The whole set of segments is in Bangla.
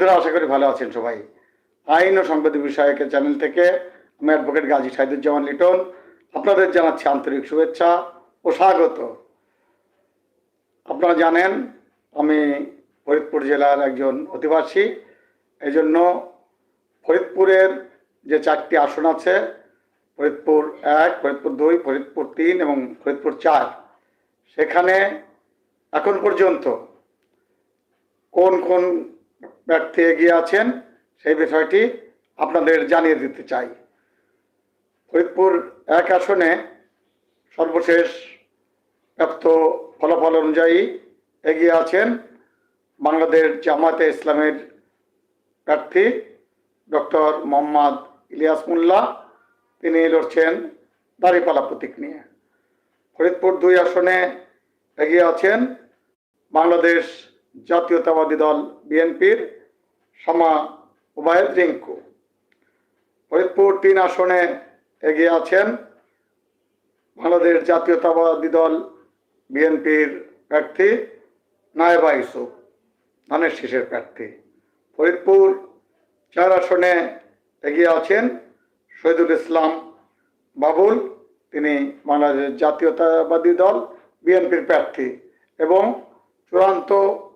বন্ধুরা, আশা করি ভালো আছেন সবাই। আইন ও সংবাদ বিষয়কের চ্যানেল থেকে আমি অ্যাডভোকেট গাজী সাইদুজ্জামান লিটন। আপনাদের জানাচ্ছি আন্তরিক শুভেচ্ছা ও স্বাগত। আপনারা জানেন, আমি ফরিদপুর জেলার একজন অধিবাসী। এই জন্য ফরিদপুরের যে চারটি আসন আছে, ফরিদপুর এক, ফরিদপুর দুই, ফরিদপুর তিন এবং ফরিদপুর চার, সেখানে এখন পর্যন্ত কোন কোন প্রার্থী এগিয়ে আছেন, সেই বিষয়টি আপনাদের জানিয়ে দিতে চাই। ফরিদপুর এক আসনে সর্বশেষ প্রাপ্ত ফলাফল অনুযায়ী এগিয়ে আছেন বাংলাদেশ জামাতে ইসলামের প্রার্থী ডক্টর মোহাম্মদ ইলিয়াস মোল্লা। তিনি লড়ছেন দাঁড়িপালা প্রতীক নিয়ে। ফরিদপুর দুই আসনে এগিয়ে আছেন বাংলাদেশ জাতীয়তাবাদী দল বিএনপির সমা ওবায়দ রিঙ্কু ফরিদপুর তিন আসনে এগিয়ে আছেন বাংলাদেশ জাতীয়তাবাদী দল বিএনপির প্রার্থী নায়েবা ইউসুফ, ধানের শীষের প্রার্থী। ফরিদপুর চার আসনে এগিয়ে আছেন শহীদুল ইসলাম বাবুল, তিনি বাংলাদেশ জাতীয়তাবাদী দল বিএনপির প্রার্থী এবং চূড়ান্ত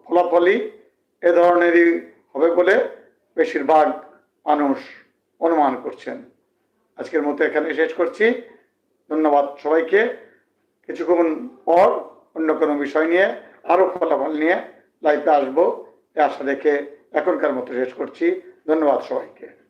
ফলাফলই এ ধরনেরই হবে বলে বেশিরভাগ মানুষ অনুমান করছেন। আজকের মতো এখানে শেষ করছি। ধন্যবাদ সবাইকে। কিছুক্ষণ পর অন্য কোনো বিষয় নিয়ে, আরও ফলাফল নিয়ে লাইভে আসব। আশা রেখে এখনকার মতো শেষ করছি। ধন্যবাদ সবাইকে।